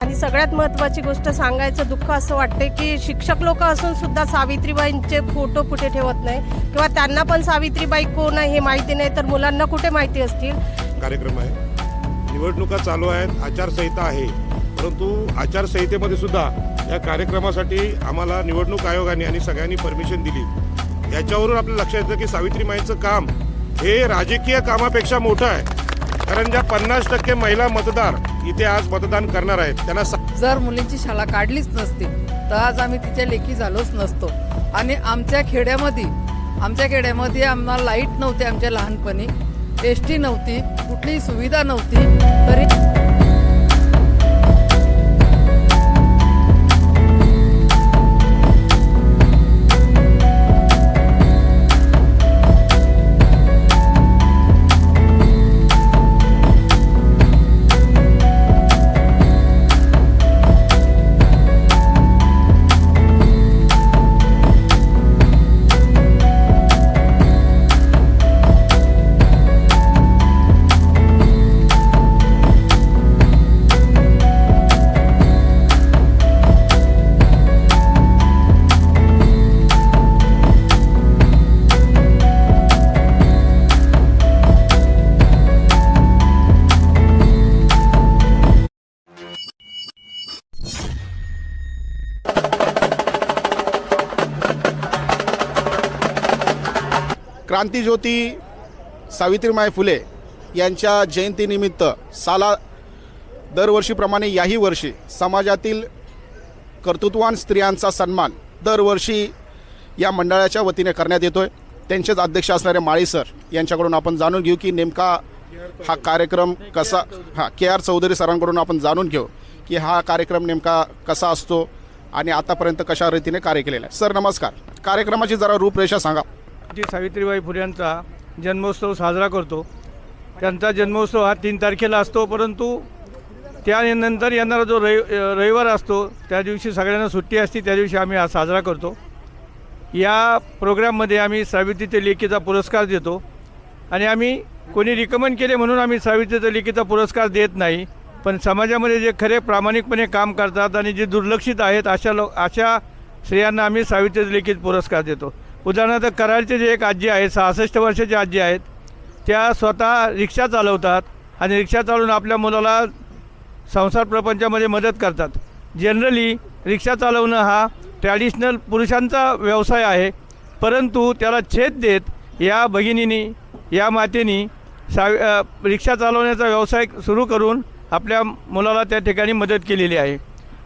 आणि सगळ्यात महत्त्वाची गोष्ट सांगायचं दुःख असं वाटते की शिक्षक लोक असून सुद्धा सावित्रीबाईंचे फोटो कुठे ठेवत नाही. किंवा त्यांना पण सावित्रीबाई कोण आहे हे माहिती नाही तर मुलांना कुठे माहिती असतील? कार्यक्रम आहे. निवडणुका चालू आहेत आचारसंहिता आहे. परंतु आचारसंहितेमध्ये सुद्धा या कार्यक्रमासाठी आम्हाला निवडणूक आयोगाने आणि सगळ्यांनी परमिशन दिली. याच्यावरून आपल्याला लक्षात येतं की सावित्रीमाईंचं काम हे राजकीय कामापेक्षा मोठं आहे. कारण ज्या पन्नास टक्के महिला मतदार इथे आज मतदान करणार आहेत. त्यांना जर मुलींची शाळा काढलीच नसती तर आज आम्ही तिच्या लेखी झालोच नसतो. आणि आमच्या खेड्यामध्ये आमच्या खेड्यामध्ये आम्हाला लाइट नव्हते आमच्या लहानपणी. एस टी नव्हती कुठलीही सुविधा नव्हती तरी क्रांतीज्योती सावित्रीमाई फुले यांच्या जयंतीनिमित्त साला दरवर्षीप्रमाणे याही वर्षी समाजातील कर्तृत्वान स्त्रियांचा सन्मान दरवर्षी या मंडळाच्या वतीने करण्यात येतो आहे त्यांचेच अध्यक्ष असणारे माळी सर यांच्याकडून आपण जाणून घेऊ की नेमका हा कार्यक्रम कसा हां के आर चौधरी सरांकडून आपण जाणून घेऊ की हा कार्यक्रम नेमका कसा असतो आणि आतापर्यंत कशा रीतीने कार्य केलेलं आहे. सर नमस्कार. कार्यक्रमाची जरा रूपरेषा सांगा. जी सावित्रीबाई फुल्यांचा जन्मोत्सव साजरा करतो. त्यांचा जन्मोत्सव हा तीन तारखेला असतो परंतु त्यानंतर येणारा जो रवि रविवार असतो त्या दिवशी सगळ्यांना सुट्टी असते त्या दिवशी आम्ही हा साजरा करतो. या प्रोग्राममध्ये आम्ही सावित्रीच्या लेखीचा पुरस्कार देतो. आणि आम्ही कोणी रिकमेंड केले म्हणून आम्ही सावित्रीच्या लेखीचा पुरस्कार देत नाही. पण समाजामध्ये जे खरे प्रामाणिकपणे काम करतात आणि जे दुर्लक्षित आहेत अशा लो अशा स्त्रियांना आम्ही सावित्रीच्या लेखीत पुरस्कार देतो. उदाहरणार्थ कराडचे जे एक आजी आहेत सहासष्ट वर्षाचे आजी आहेत त्या स्वतः रिक्षा चालवतात आणि रिक्षा चालवून आपल्या मुलाला संसार प्रपंचामध्ये मदत करतात. जनरली रिक्षा चालवणं हा ट्रॅडिशनल पुरुषांचा व्यवसाय आहे परंतु त्याला छेद देत या भगिनींनी या मातेनी सा रिक्षा चालवण्याचा व्यवसाय सुरू करून आपल्या मुलाला त्या ठिकाणी मदत केलेली आहे.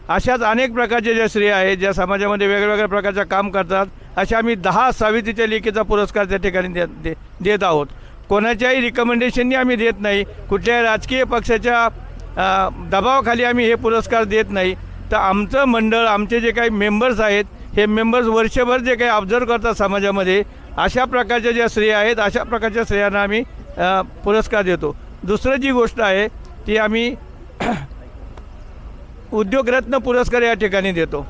अशाच अनेक प्रकारच्या ज्या स्त्रिया आहेत ज्या समाजामध्ये वेगवेगळ्या प्रकारचं काम करतात अशा आम्ही दहा सावित्रीच्या लेखीचा पुरस्कार त्या ठिकाणी देत दे देत आहोत. कोणाच्याही रिकमेंडेशननी आम्ही देत नाही. कुठल्याही राजकीय पक्षाच्या दबावाखाली आम्ही हे पुरस्कार देत नाही. तर आमचं मंडळ आमचे जे काही मेंबर्स आहेत हे मेंबर्स वर्षभर जे काही ऑब्झर्व करतात समाजामध्ये अशा प्रकारच्या ज्या स्त्रिया आहेत अशा प्रकारच्या स्त्रियांना आम्ही पुरस्कार देतो. दुसरं जी गोष्ट आहे ती आम्ही उद्योगरत्न पुरस्कार या ठिकाणी देतो.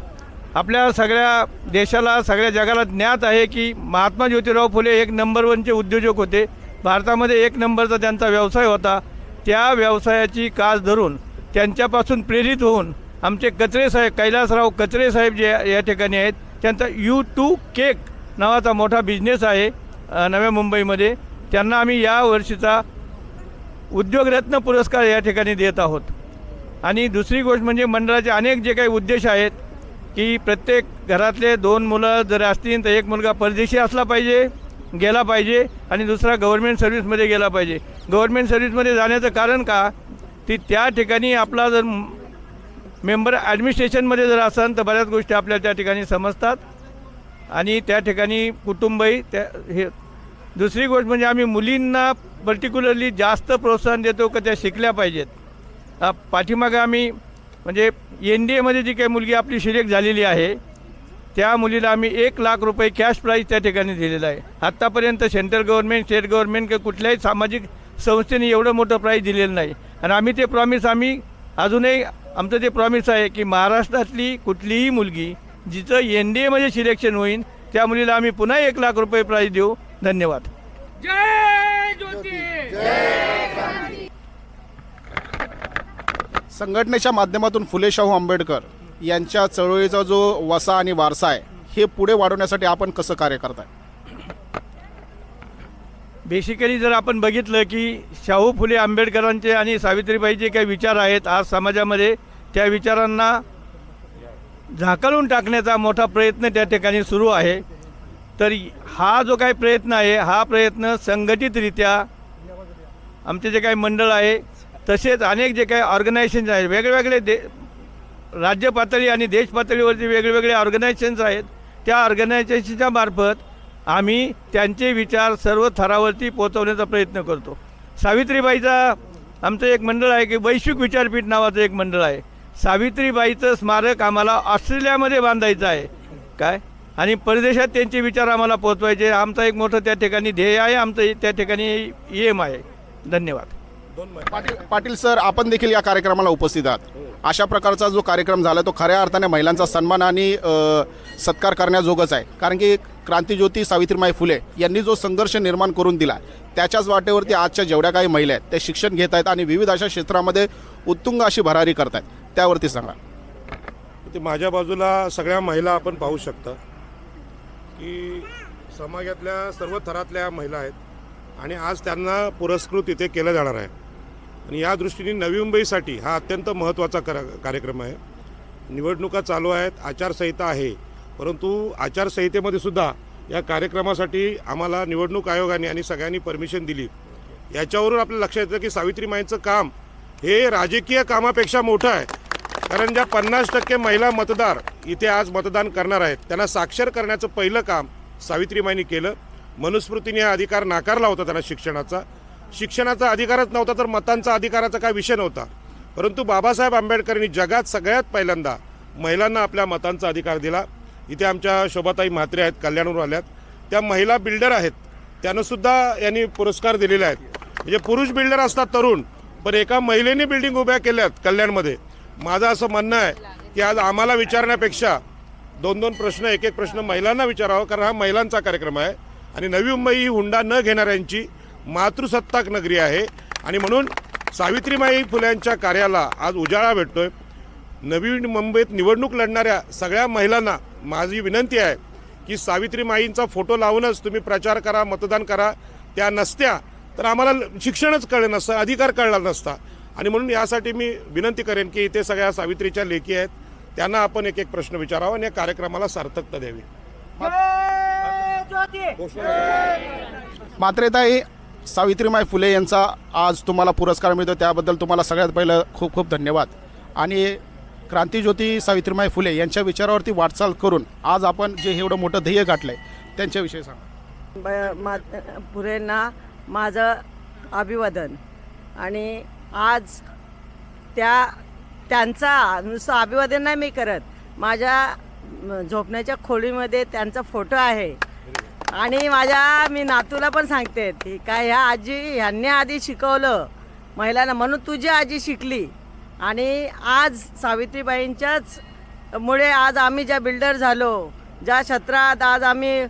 आपल्या सगळ्या देशाला सगळ्या जगाला ज्ञात आहे की महात्मा ज्योतिराव फुले एक नंबर वनचे उद्योजक होते. भारतामध्ये एक नंबरचा त्यांचा व्यवसाय होता. त्या व्यवसायाची कास धरून त्यांच्यापासून प्रेरित होऊन आमचे कचरे साहेब कैलासराव कचरे साहेब जे या ठिकाणी आहेत त्यांचा यू टू केक नावाचा मोठा बिझनेस आहे नव्या मुंबईमध्ये. त्यांना आम्ही या वर्षीचा उद्योगरत्न पुरस्कार या ठिकाणी देत आहोत. आणि दुसरी गोष्ट म्हणजे मंडळाचे अनेक जे काही उद्देश आहेत की प्रत्येक घरातले दोन मुलं जर असतील तर एक मुलगा परदेशी असला पाहिजे गेला पाहिजे आणि दुसरा गव्हर्मेंट सर्व्हिसमध्ये गेला पाहिजे. गव्हर्मेंट सर्व्हिसमध्ये जाण्याचं कारण का? ती त्या ठिकाणी आपला जर मेंबर ॲडमिनिस्ट्रेशनमध्ये जर असाल तर बऱ्याच गोष्टी आपल्या त्या ठिकाणी समजतात. आणि त्या ठिकाणी कुटुंबही त्या हे दुसरी गोष्ट म्हणजे आम्ही मुलींना पर्टिक्युलरली जास्त प्रोत्साहन देतो का त्या शिकल्या पाहिजेत. पाठीमागं आम्ही म्हणजे एन डी एमध्ये जी काही मुलगी आपली सिलेक्ट झालेली आहे त्या मुलीला आम्ही एक लाख रुपये कॅश प्राईज त्या ठिकाणी दिलेला आहे. आत्तापर्यंत सेंट्रल गव्हर्नमेंट स्टेट गव्हर्नमेंट किंवा कुठल्याही सामाजिक संस्थेने एवढं मोठं प्राईज दिलेलं नाही. आणि आम्ही ते प्रॉमिस आम्ही अजूनही आमचं ते प्रॉमिस आहे की महाराष्ट्रातली कुठलीही मुलगी जिचं एन डी एमध्ये सिलेक्शन होईल त्या मुलीला आम्ही पुन्हा एक लाख रुपये प्राईज देऊ. धन्यवाद. संघटनेच्या माध्यमातून फुले शाहू आंबेडकर यांच्या चळवळीचा जो वसा आणि वारसा आहे हे पुढे वाढवण्यासाठी आपण कसं कार्य करताय? बेसिकली जर आपण बघितलं की शाहू फुले आंबेडकरांचे आणि सावित्रीबाईचे काही विचार आहेत आज समाजामध्ये त्या विचारांना झाकलून टाकण्याचा मोठा प्रयत्न त्या ठिकाणी सुरू आहे. तर हा जो काही प्रयत्न आहे हा प्रयत्न संघटितरित्या आमचे जे काही मंडळ आहे तसेच अनेक जे काही ऑर्गनायझेशन्स आहेत वेगवेगळे दे राज्य पातळी आणि देश पातळीवरती वेगवेगळे ऑर्गनायझेशन्स आहेत. त्या ऑर्गनायझेशनच्या मार्फत आम्ही त्यांचे विचार सर्व थरावरती पोहोचवण्याचा प्रयत्न करतो. सावित्रीबाईचा आमचं एक मंडळ आहे की वैश्विक विचारपीठ नावाचं एक मंडळ आहे. सावित्रीबाईचं स्मारक आम्हाला ऑस्ट्रेलियामध्ये बांधायचं आहे. काय? आणि परदेशात त्यांचे विचार आम्हाला पोचवायचे आमचा एक मोठं त्या ठिकाणी ध्येय आहे आमचं त्या ठिकाणी एम आहे. धन्यवाद. पाटील पाटील सर आपण देखील या कार्यक्रमाला उपस्थित आहात. अशा प्रकारचा जो कार्यक्रम झाला तो खऱ्या अर्थाने महिलांचा सन्मान आणि सत्कार करण्याजोगच आहे. कारण की क्रांतीज्योती सावित्रीमाई फुले यांनी जो संघर्ष निर्माण करून दिला त्याच्याच वाटेवरती आजच्या जेवढ्या काही महिला आहेत त्या शिक्षण घेत आहेत आणि विविध अशा क्षेत्रामध्ये उत्तुंग अशी भरारी करत आहेत. त्यावरती सांगा. ते माझ्या बाजूला सगळ्या महिला आपण पाहू शकता की समाजातल्या सर्व थरातल्या महिला आहेत आणि आज त्यांना पुरस्कृत इथे केलं जाणार आहे. आणि या दृष्टीने नवी मुंबईसाठी हा अत्यंत महत्त्वाचा कर कार्यक्रम आहे. निवडणुका चालू आहेत आचारसंहिता आहे. परंतु आचारसंहितेमध्ये सुद्धा या कार्यक्रमासाठी आम्हाला निवडणूक आयोगाने आणि सगळ्यांनी परमिशन दिली. याच्यावरून आपलं लक्षात येतं की सावित्रीमाईंचं काम हे राजकीय कामापेक्षा मोठं आहे. कारण ज्या पन्नास टक्के महिला मतदार इथे आज मतदान करणार आहेत त्यांना साक्षर करण्याचं पहिलं काम सावित्रीमाईंनी केलं. मनुस्मृतीने हा अधिकार नाकारला होता त्यांना शिक्षणाचा. शिक्षणाचा अधिकारच नव्हता तर मतांचा अधिकाराचा काय विषय नव्हता. परंतु बाबासाहेब आंबेडकरांनी जगात सगळ्यात पहिल्यांदा महिलांना आपल्या मतांचा अधिकार दिला. इथे आमच्या शोभाताई म्हात्रे आहेत कल्याणवरून आल्यात. त्या महिला बिल्डर आहेत. त्यांनासुद्धा यांनी पुरस्कार दिलेले आहेत. म्हणजे पुरुष बिल्डर असतात तरुण पण एका महिलेने बिल्डिंग उभ्या केल्यात कल्याणमध्ये. माझं असं म्हणणं आहे की आज आम्हाला विचारण्यापेक्षा दोन दोन प्रश्न एक एक प्रश्न महिलांना विचारावं कारण हा महिलांचा कार्यक्रम आहे. आणि नवी मुंबई ही हुंडा न घेणाऱ्यांची मातृसत्ताक नगरी आहे. आणि म्हणून सावित्रीमाई फुल्यांच्या कार्याला आज उजाळा भेटतोय. नवी मुंबईत निवडणूक लढणाऱ्या सगळ्या महिलांना माझी विनंती आहे की सावित्रीमाईंचा फोटो लावूनच तुम्ही प्रचार करा मतदान करा. त्या नसत्या तर आम्हाला शिक्षणच कळलं नसतं अधिकार कळला नसता. आणि म्हणून यासाठी मी विनंती करेन की इथे सगळ्या सावित्रीच्या लेखी आहेत. त्यांना आपण एक एक प्रश्न विचारावा आणि या कार्यक्रमाला सार्थकता द्यावी. मात्र ताई सावित्रीमाई फुले यांचा आज तुम्हाला पुरस्कार मिळतो. त्याबद्दल तुम्हाला सगळ्यात पहिलं खूप खूप धन्यवाद. आणि क्रांतीज्योती सावित्रीमाई फुले यांच्या विचारावरती वाटचाल करून आज आपण जे एवढं मोठं ध्येय गाठलं आहे त्यांच्याविषयी सांगा. ब- मा पुरेंना माझं अभिवादन. आणि आज त्या त्यांचा नुसतं अभिवादन नाही मी करत. माझ्या झोपण्याच्या खोलीमध्ये त्यांचा फोटो आहे. आणि माझ्या मी नातूला पण सांगते की काय ह्या आजी ह्यांनी आधी शिकवलं. महिलांना म्हणून तुझी आजी शिकली. आणि आज सावित्रीबाईंच्याच मुळे आज आम्ही ज्या बिल्डर झालो ज्या क्षेत्रात आज आम्ही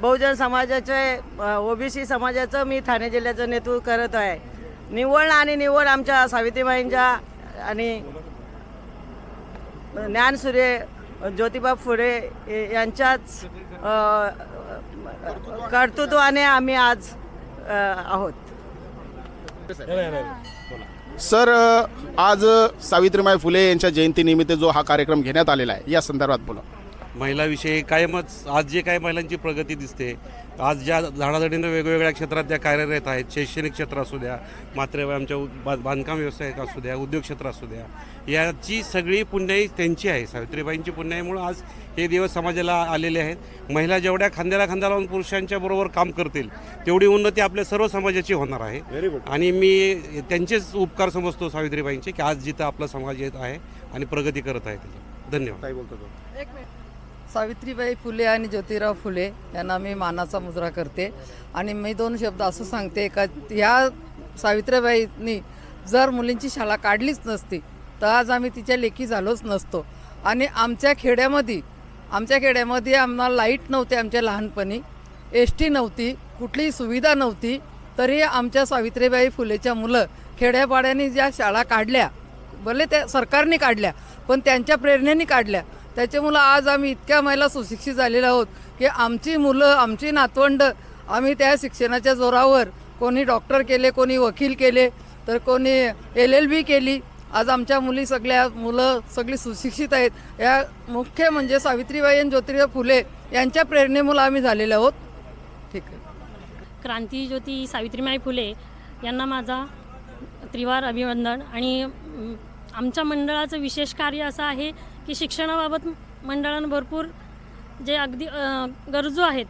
बहुजन समाजाचे ओबीसी समाजाचं मी ठाणे जिल्ह्याचं नेतृत्व करत आहे. निवड आणि निवड आमच्या सावित्रीबाईंच्या आणि ज्ञानसूर्य ज्योतिबा फुले यांच्याच कर्तृत्वाने आम्ही आज अ, आहोत. सर आज सावित्रीबाई फुले यांच्या जयंतीनिमित्त जो हा कार्यक्रम घेण्यात आलेला आहे या संदर्भात बोला. महिलाविषयी कायमच आज जे काही महिलांची प्रगती दिसते आज ज्या झाडाझडीनं वेगवेगळ्या क्षेत्रात त्या कार्यरत आहेत शैक्षणिक क्षेत्र असू द्या मात्र आमच्या बा- बांधकाम व्यवसाय असू द्या उद्योग क्षेत्र असू द्या याची सगळी पुण्याई त्यांची आहे. सावित्रीबाईंची पुण्याईमुळं आज हे दिवस समाजाला आलेले आहेत. महिला जेवढ्या खांद्याला खांदा लावून पुरुषांच्या बरोबर काम करतील तेवढी उन्नती आपल्या सर्व समाजाची होणार आहे. आणि मी त्यांचेच उपकार समजतो सावित्रीबाईंचे की आज जिथं आपला समाज येत आहे आणि प्रगती करत आहे त्याची धन्यवाद. काय बोलतो सावित्रीबाई फुले आणि ज्योतिराव फुले यांना मी मानाचा मुजरा करते. आणि मी दोन शब्द असं सांगते का ह्या सावित्रीबाईंनी जर मुलींची शाळा काढलीच नसती तर आज आम्ही तिच्या लेखी झालोच नसतो. आणि आमच्या खेड्यामध्ये आमच्या खेड्यामध्ये आम्हाला लाइट नव्हते आमच्या लहानपणी एस टी नव्हती कुठलीही सुविधा नव्हती तरी आमच्या सावित्रीबाई फुलेच्या मुलं खेड्यापाड्याने ज्या शाळा काढल्या भले त्या सरकारने काढल्या पण त्यांच्या प्रेरणेने काढल्या त्याच्यामुळं आज आम्ही इतक्या महिला सुशिक्षित झालेल्या आहोत की आमची मुलं आमची नातवंड आम्ही त्या शिक्षणाच्या जोरावर कोणी डॉक्टर केले कोणी वकील केले तर कोणी एल एल बी केली. आज आमच्या मुली सगळ्या मुलं सगळी सुशिक्षित आहेत. या मुख्य म्हणजे सावित्रीबाई आणि ज्योतिराव फुले यांच्या प्रेरणेमुळं आम्ही झालेले आहोत. ठीक आहे. क्रांती ज्योती सावित्रीमाई फुले यांना माझा त्रिवार अभिवंदन आणि आमच्या मंडळाचं विशेष कार्य असं आहे की शिक्षणाबाबत मंडळानं भरपूर जे अगदी गरजू आहेत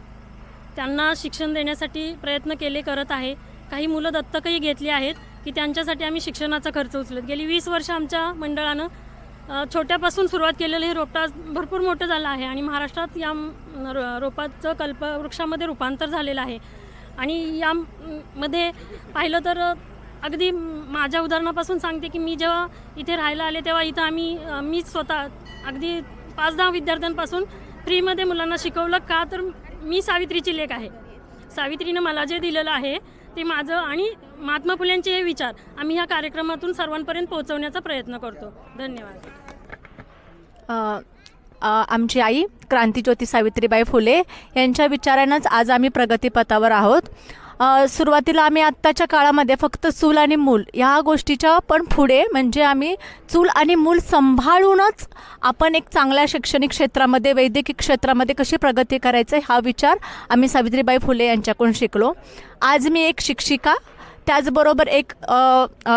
त्यांना शिक्षण देण्यासाठी प्रयत्न केले करत आहे. काही मुलं दत्तकही घेतली आहेत की त्यांच्यासाठी आम्ही शिक्षणाचा खर्च उचलत. गेली वीस वर्ष आमच्या मंडळानं छोट्यापासून सुरुवात केलेलं हे रोपटा भरपूर मोठं झालं आहे आणि महाराष्ट्रात या रोपाचं कल्पवृक्षामध्ये रूपांतर झालेलं आहे. आणि या मध्ये पाहिलं तर अगदी माझ्या उदाहरणापासून सांगते की मी जेव्हा इथे राहायला आले तेव्हा इथं आम्ही मीच मी स्वतः अगदी पाच दहा विद्यार्थ्यांपासून फ्रीमध्ये मुलांना शिकवलं. का तर मी सावित्रीची लेख आहे. सावित्रीनं मला जे दिलेलं आहे ते माझं आणि महात्मा फुल्यांचे हे विचार आम्ही ह्या कार्यक्रमातून सर्वांपर्यंत पोहोचवण्याचा प्रयत्न करतो. धन्यवाद. आमची आई क्रांतीज्योती सावित्रीबाई फुले यांच्या विचारानंच आज आम्ही प्रगतीपथावर आहोत. सुरुवातीला आम्ही आत्ताच्या काळामध्ये फक्त चूल आणि मूल ह्या गोष्टीच्या पण पुढे म्हणजे आम्ही चूल आणि मूल सांभाळूनच आपण एक चांगल्या शैक्षणिक क्षेत्रामध्ये वैद्यकीय क्षेत्रामध्ये कशी प्रगती करायचं हा विचार आम्ही सावित्रीबाई फुले यांच्याकडून शिकलो. आज मी एक शिक्षिका त्याचबरोबर एक अ, अ,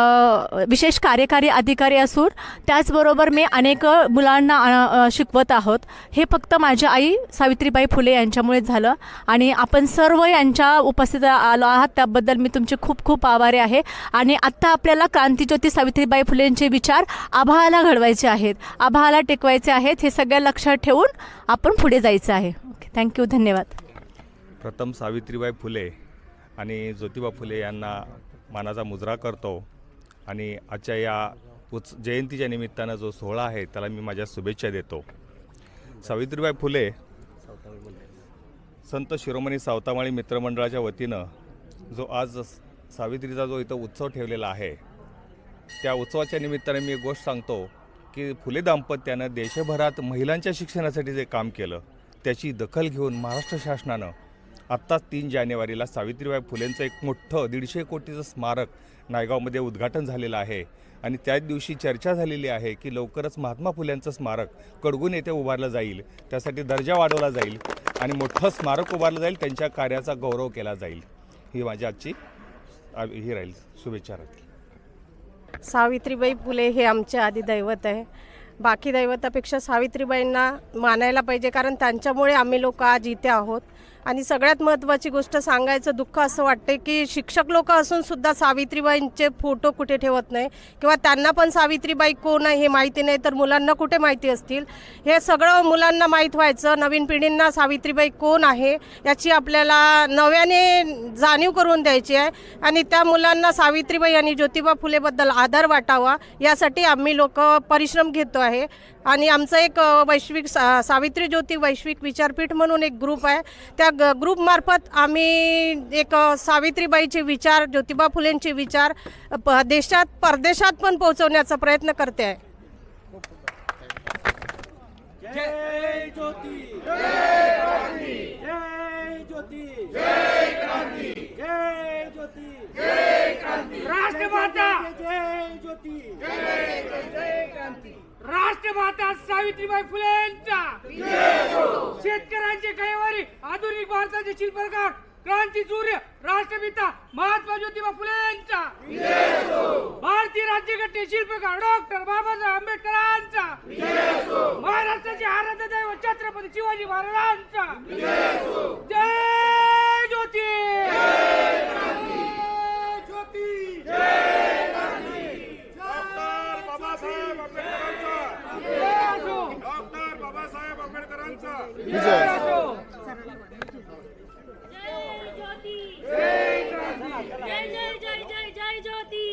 विशेष कार्यकारी अधिकारी असून त्याचबरोबर मी अनेक मुलांना अ, अ, शिकवत आहोत. हे फक्त माझ्या आई सावित्रीबाई फुले यांच्यामुळे झालं आणि आपण सर्व यांच्या उपस्थित आलो आहात. त्याबद्दल मी तुमचे खूप खूप आभारी आहे. आणि आत्ता आपल्याला क्रांतीज्योती सावित्रीबाई फुलेंचे विचार आभाळाला घडवायचे आहेत आभाळाला टेकवायचे आहेत हे सगळं लक्षात ठेवून आपण पुढे जायचं आहे. ओके थँक्यू धन्यवाद. प्रथम सावित्रीबाई फुले आणि ज्योतिबा फुले यांना मानाचा मुजरा करतो. आणि आजच्या या उच जयंतीच्या निमित्तानं जो सोहळा आहे त्याला मी माझ्या शुभेच्छा देतो. सावित्रीबाई फुले संत शिरोमणी सावतामाळी मित्रमंडळाच्या वतीनं जो आज सावित्रीचा जो इथं उत्सव ठेवलेला आहे त्या उत्सवाच्या निमित्ताने मी एक गोष्ट सांगतो की फुले दाम्पत्यानं देशभरात महिलांच्या शिक्षणासाठी जे काम केलं त्याची दखल घेऊन महाराष्ट्र शासनानं आत्ताच तीन जानेवारीला सावित्रीबाई फुलेंचं एक मोठं दीडशे कोटीचं स्मारक नायगावमध्ये उद्घाटन झालेलं आहे. आणि त्याच दिवशी चर्चा झालेली आहे की लवकरच महात्मा फुल्यांचं स्मारक कडगून येथे उभारलं जाईल त्यासाठी दर्जा वाढवला जाईल आणि मोठं स्मारक उभारलं जाईल त्यांच्या कार्याचा गौरव केला जाईल. ही माझी आजची ही राहील शुभेच्छा राहतील सावित्रीबाई फुले हे आमचे आधी दैवत आहे. बाकी दैवतापेक्षा सावित्रीबाईंना मानायला पाहिजे कारण त्यांच्यामुळे आम्ही लोक आज इथे आहोत. आणि सगळ्यात महत्त्वाची गोष्ट सांगायचं दुःख असं वाटते की शिक्षक लोक असून सुद्धा सावित्रीबाईंचे फोटो कुठे ठेवत नाही किंवा त्यांना पण सावित्रीबाई कोण आहे हे माहिती नाही तर मुलांना कुठे माहिती असतील? हे सगळं मुलांना माहीत व्हायचं. नवीन पिढींना सावित्रीबाई कोण आहे याची आपल्याला नव्याने जाणीव करून द्यायची आहे आणि त्या मुलांना सावित्रीबाई आणि ज्योतिबा फुलेबद्दल आदर वाटावा यासाठी आम्ही लोक परिश्रम घेतो आहे. आणि आमचं एक वैश्विक सा सावित्री ज्योती वैश्विक विचारपीठ म्हणून एक ग्रुप आहे. त्या ग ग्रुपमार्फत आम्ही एक सावित्रीबाईचे विचार ज्योतिबा फुलेंचे विचार प देशात परदेशात पण पोहोचवण्याचा प्रयत्न करते आहे. राष्ट्रमाता. जय ज्योती राष्ट्रमाता सावित्रीबाई फुलेंचा शेतकऱ्यांचे कैवारी आधुनिक भारताचे शिल्पकार क्रांती सूर्य राष्ट्रपिता महात्मा ज्योतिबा फुलेंचा भारतीय राज्यघटने शिल्पकार डॉक्टर बाबासाहेब आंबेडकरांचा. महाराष्ट्राचे आराध्य दैव छत्रपती शिवाजी महाराजांचा. जय ज्योती. ज्योती डॉक्टर बाबासाहेब आंबेडकरांचा डॉक्टर बाबासाहेब आंबेडकरांचा विजय. जय ज्योती.